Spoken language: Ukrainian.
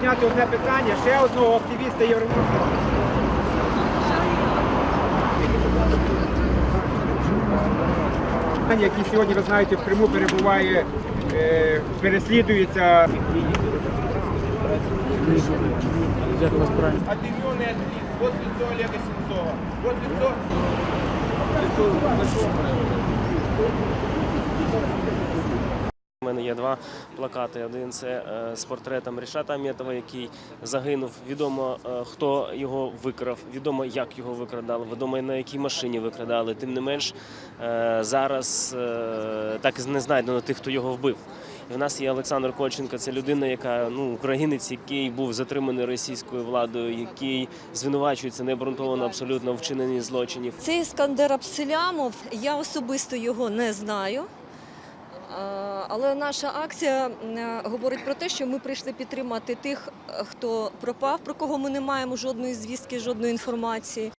зняти одне питання ще одного активіста Євромайдану. Який сьогодні, ви знаєте, в Криму перебуває, е, переслідується. Отделенный от лиц. Вот лицо Олега Сенцова. Вот лицо. Мене є два плакати. Один це е, з портретом Рішата Аметова, який загинув. Відомо, е, хто його викрав, відомо, як його викрадали, відомо на якій машині викрадали. Тим не менш, е, зараз так не знайдено тих, хто його вбив. В нас є Олександр Кольченко, це людина, яка ну українець, який був затриманий російською владою, який звинувачується необґрунтовано абсолютно в вчиненні злочинів. Цей Іскандер Абселямов, я особисто його не знаю. Але наша акція е, говорить про те, що ми прийшли підтримати тих, е, хто пропав, про кого ми не маємо жодної звістки, жодної інформації.